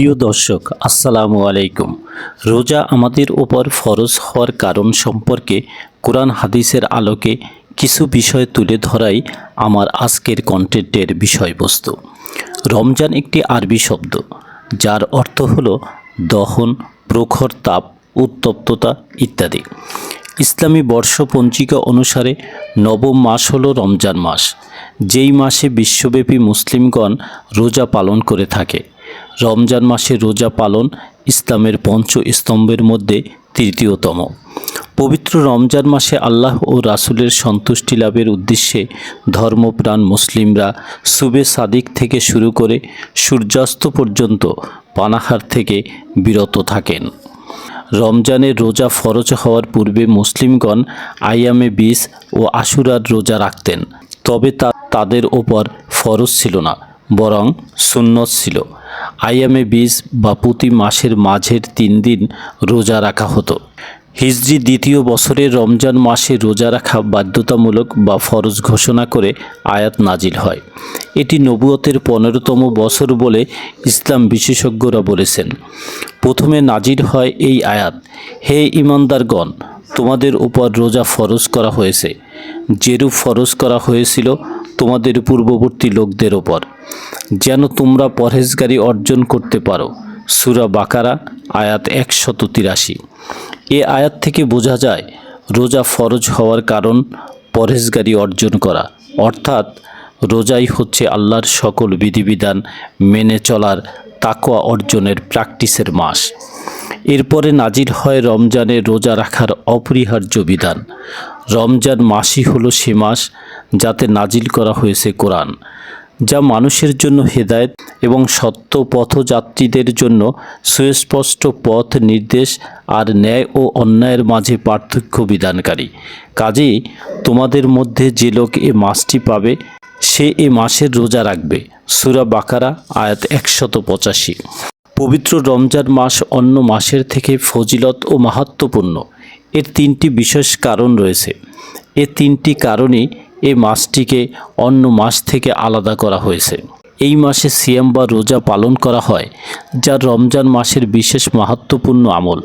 প্রিয় দর্শক, আসসালামু আলাইকুম। রোজা আমাদের ওপর ফরজ হওয়ার কারণ সম্পর্কে কোরআন হাদিসের আলোকে কিছু বিষয় তুলে ধরাই আমার আজকের কন্টেন্টের বিষয়বস্তু। রমজান একটি আরবি শব্দ, যার অর্থ হল দহন, প্রখর তাপ, উত্তপ্ততা ইত্যাদি। ইসলামী বর্ষপঞ্জিকা অনুসারে নবম মাস হল রমজান মাস, যেই মাসে বিশ্বব্যাপী মুসলিমগণ রোজা পালন করে থাকে। রমজান মাসে রোজা পালন ইসলামের পঞ্চ স্তম্ভের মধ্যে তৃতীয়তম। পবিত্র রমজান মাসে আল্লাহ ও রাসূলের সন্তুষ্টি লাভের উদ্দেশ্যে ধর্মপ্রাণ মুসলিমরা সুবে সাদিক থেকে শুরু করে সূর্যাস্ত পর্যন্ত পানাহার থেকে বিরত থাকেন। রমজানের রোজা ফরজ হওয়ার পূর্বে মুসলিমগণ আইয়ামে বিষ ও আশুরার রোজা রাখতেন, তবে তা তাদের ওপর ফরজ ছিল না। বরং সুন্নত ছিল। আইয়ামে বিষ বা প্রতি মাসের মাঝের তিন দিন রোজা রাখা হতো। হিজরি দ্বিতীয় বছরের রমজান মাসে রোজা রাখা বাধ্যতামূলক বা ফরজ ঘোষণা করে আয়াত নাজিল হয়। এটি নবুয়তের পনেরোতম বছর বলে ইসলাম বিশেষজ্ঞরা বলেছেন। প্রথমে নাজির হয় এই আয়াত, হে ইমানদারগণ, তোমাদের উপর রোজা ফরজ করা হয়েছে। যেরূপ ফরজ করা হয়েছিল তোমাদের পূর্ববর্তী লোকদের ওপর, যেন তোমরা পরহেজগারি অর্জন করতে পারো। সুরা বাকারা, আয়াত একশত তিরাশি। এ আয়াত থেকে বোঝা যায়, রোজা ফরজ হওয়ার কারণ পরহেজগারি অর্জন করা। অর্থাৎ, রোজাই হচ্ছে আল্লাহর সকল বিধিবিধান মেনে চলার তাকোয়া অর্জনের প্র্যাকটিসের মাস। এরপরে নাজির হয় রমজানে রোজা রাখার অপরিহার্য বিধান। রমজান মাসই হলো সে মাস যাতে নাজিল করা হয়েছে কোরআন, যা মানুষের জন্য হেদায়েত এবং সত্য পথযাত্রীদের জন্য সুস্পষ্ট পথ, নির্দেশ আর ন্যায় ও অন্যায়ের মাঝে পার্থক্য বিধানকারী। কাজেই তোমাদের মধ্যে যে লোক এ মাসটি পাবে, সে এ মাসের রোজা রাখবে। সুরা বাকারা, আয়াত একশত পঁচাশি। পবিত্র রমজান মাস অন্য মাসের থেকে ফজিলত ও মাহাত্মপূর্ণ। এর তিনটি বিশেষ কারণ রয়েছে। এ তিনটি কারণেই এই মাসটিকে অন্য মাস থেকে আলাদা করা হয়েছে। এই মাসে সিয়াম বা রোজা পালন করা হয়, যা রমজান মাসের বিশেষ মাহাত্মপূর্ণ আমল।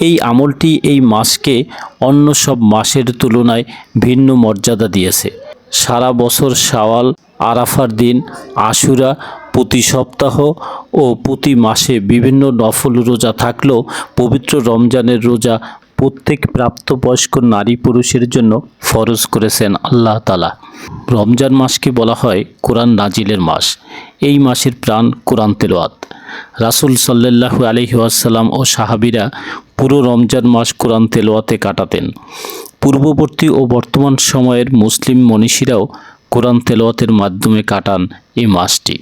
এই আমলটি এই মাসকে অন্য সব মাসের তুলনায় ভিন্ন মর্যাদা দিয়েছে। সারা বছর শাওয়াল আরাফার দিন, আশুরা প্রতি সপ্তাহ ও প্রতি মাসে বিভিন্ন নফল রোজা থাকলেও পবিত্র রমজানের রোজা প্রত্যেক প্রাপ্তবয়স্ক নারী পুরুষের জন্য ফরজ করেছেন আল্লাহ তালা রমজান মাসকে বলা হয় কোরআন নাজিলের মাস। এই মাসের প্রাণ কোরআন তেলোয়াত রাসুল সাল্লাহু আলহিহাসাল্লাম ও সাহাবিরা পুরো রমজান মাস কোরআন তেলোয়াতে কাটাতেন। পূর্ববর্তী ও বর্তমান সময়ের মুসলিম মনীষীরাও কোরআন তেলোয়াতের মাধ্যমে কাটান এই মাসটি।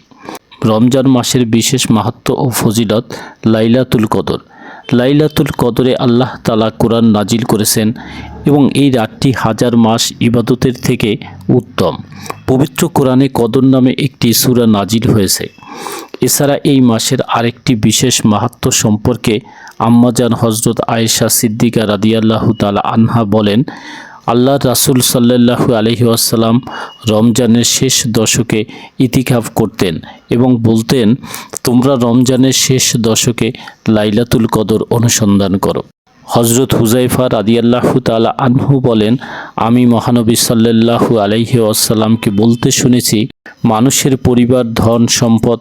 রমজান মাসের বিশেষ মাহাত্ম ও ফজিলত লাইলাতুল কদর। লাইলাতুল কদরে আল্লাহ তালা কোরআন নাজিল করেছেন এবং এই রাতটি হাজার মাস ইবাদতের থেকে উত্তম। পবিত্র কোরআনে কদর নামে একটি সুরা নাজিল হয়েছে। এছাড়া এই মাসের আরেকটি বিশেষ মাহাত্ম সম্পর্কে আম্মাজান হজরত আয়েশা সিদ্দিকা রাদিয়াল্লাহু তালা আনহা বলেন আল্লাহ রাসুল সাল্লাহু আলহি আসাল্লাম রমজানের শেষ দশকে ইতিকাফ করতেন এবং বলতেন, তোমরা রমজানের শেষ দশকে লাইলাতুল কদর অনুসন্ধান করো। হজরত হুজাইফা রাদিয়াল্লাহু তালা আনহু বলেন, আমি মহানবী সাল্লাহু আলহি আসাল্লামকে বলতে শুনেছি, মানুষের পরিবার, ধন, সম্পদ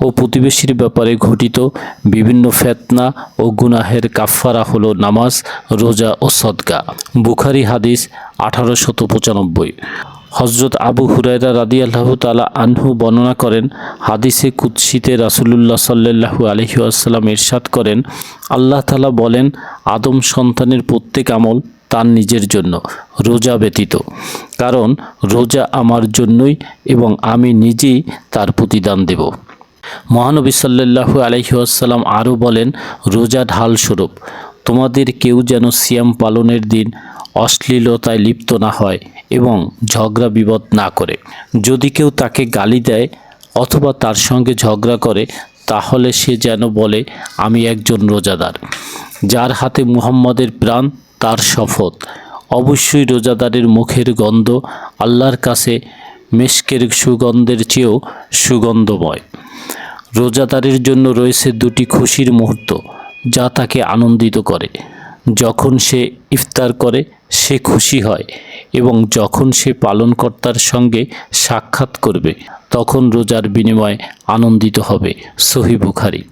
ও প্রতিবেশীর ব্যাপারে ঘটিত বিভিন্ন ফেতনা ও গুনাহের কাফফারা হলো নামাজ, রোজা ও সদকা। বুখারি হাদিস আঠারোশত পঁচানব্বই। হজরত আবু হুরাইরা রাদি আল্লাহ তালা আনহু বর্ণনা করেন, হাদিসে কুৎসিতে রাসুলুল্লাহ সাল্লাহু আলহি আসাল্লাম ইরশাদ করেন, আল্লাহ তালা বলেন, আদম সন্তানের প্রত্যেক আমল তার নিজের জন্য, রোজা ব্যতীত। কারণ, রোজা আমার জন্যই এবং আমি নিজেই তার প্রতিদান দেব। মহানবী সাল্লাহু আলহিউসাল্লাম আরও বলেন, রোজা ঢাল স্বরূপ। তোমাদের কেউ যেন সিয়াম পালনের দিন অশ্লীলতায় লিপ্ত না হয় এবং ঝগড়া বিপদ না করে। যদি কেউ তাকে গালি দেয় অথবা তার সঙ্গে ঝগড়া করে, তাহলে সে যেন বলে, আমি একজন রোজাদার। যার হাতে মুহাম্মদের প্রাণ, তার শপথ। অবশ্যই রোজাদারের মুখের গন্ধ আল্লাহর কাছে মেশকের সুগন্ধের চেয়েও সুগন্ধময়। রোজাদারের জন্য রয়েছে দুটি খুশির মুহূর্ত, যা তাকে আনন্দিত করে। যখন সে ইফতার করে, সে খুশি হয় এবং যখন সে পালনকর্তার সঙ্গে সাক্ষাৎ করবে, তখন রোজার বিনিময়ে আনন্দিত হবে, সহি বুখারি।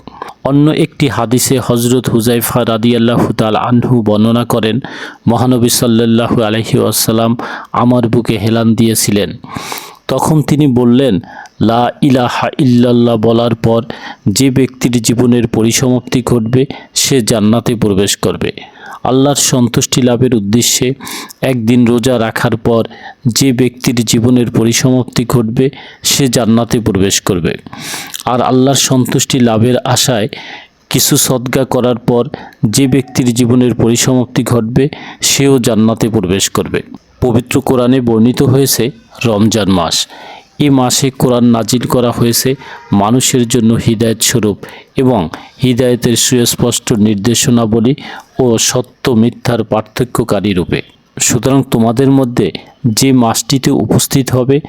অন্য একটি হাদিসে হজরত হুজাইফা রাদিয়াল্লাহু তাল আনহু বর্ণনা করেন, মহানবী সাল্লাল্লাহু আলহি আসাল্লাম আমার বুকে হেলান দিয়েছিলেন। তখন তিনি বললেন লা ইলাহা ইল্লাল্লাহ বলার পর যে ব্যক্তির জীবনের পরিসমাপ্তি ঘটবে, সে জান্নাতে প্রবেশ করবে। আল্লাহর সন্তুষ্টি লাভের উদ্দেশ্যে একদিন রোজা রাখার পর যে ব্যক্তির জীবনের পরিসমাপ্তি ঘটবে, সে জান্নাতে প্রবেশ করবে। আর আল্লাহর সন্তুষ্টি লাভের আশায় কিছু সদ্গা করার পর যে ব্যক্তির জীবনের পরিসমাপ্তি ঘটবে, সেও জান্নাতে প্রবেশ করবে। পবিত্র কোরআনে বর্ণিত হয়েছে রমজান মাস। এই মাসে কোরআন নাজিল করা হয়েছে মানুষের জন্য হৃদায়ত স্বরূপ এবং হৃদায়তের সুস্পষ্ট নির্দেশনাবলী ও সত্য মিথ্যার পার্থক্যকারী রূপে। সুতরাং তোমাদের মধ্যে যে মাসটিতে উপস্থিত হবে,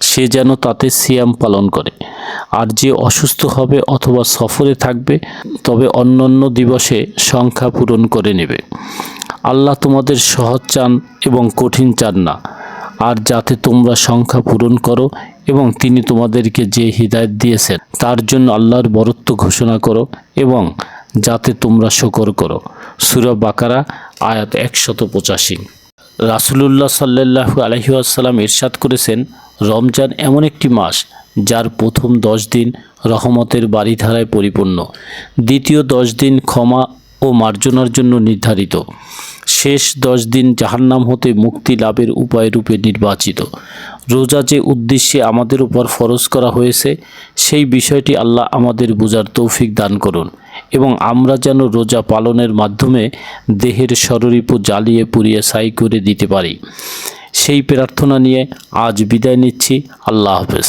সে যেন তাতে সিয়াম পালন করে। আর যে অসুস্থ হবে অথবা সফরে থাকবে, তবে অন্যান্য দিবসে সংখ্যা পূরণ করে নেবে। আল্লাহ তোমাদের সহজ চান এবং কঠিন চান না। আর যাতে তোমরা সংখ্যা পূরণ করো এবং তিনি তোমাদেরকে যে হৃদায়ত দিয়েছেন, তার জন্য আল্লাহর বরত্ব ঘোষণা করো এবং যাতে তোমরা শকর করো। সুরা বাকারা, আয়াত একশত পঁচাশি। রাসুলুল্লাহ সাল্লাহু আলহিউসাল্লাম ইরশাদ করেছেন, রমজান এমন একটি মাস যার প্রথম দশ দিন রহমতের বাড়িধারায় পরিপূর্ণ। দ্বিতীয় দশ দিন ক্ষমা ও মার্জনার জন্য নির্ধারিত। শেষ দশ দিন জাহান্নাম হতে মুক্তি লাভের উপায় রূপে নির্বাচিত। রোজা যে উদ্দেশ্যে আমাদের উপর ফরজ করা হয়েছে, সেই বিষয়টি আল্লাহ আমাদের বোঝার তৌফিক দান করুন এবং আমরা যেন রোজা পালনের মাধ্যমে দেহের শরীরীপ জ্বালিয়ে পুড়িয়ে সাই করে দিতে পারি। সেই প্রার্থনা নিয়ে আজ বিদায় নিচ্ছি। আল্লাহ হাফেজ।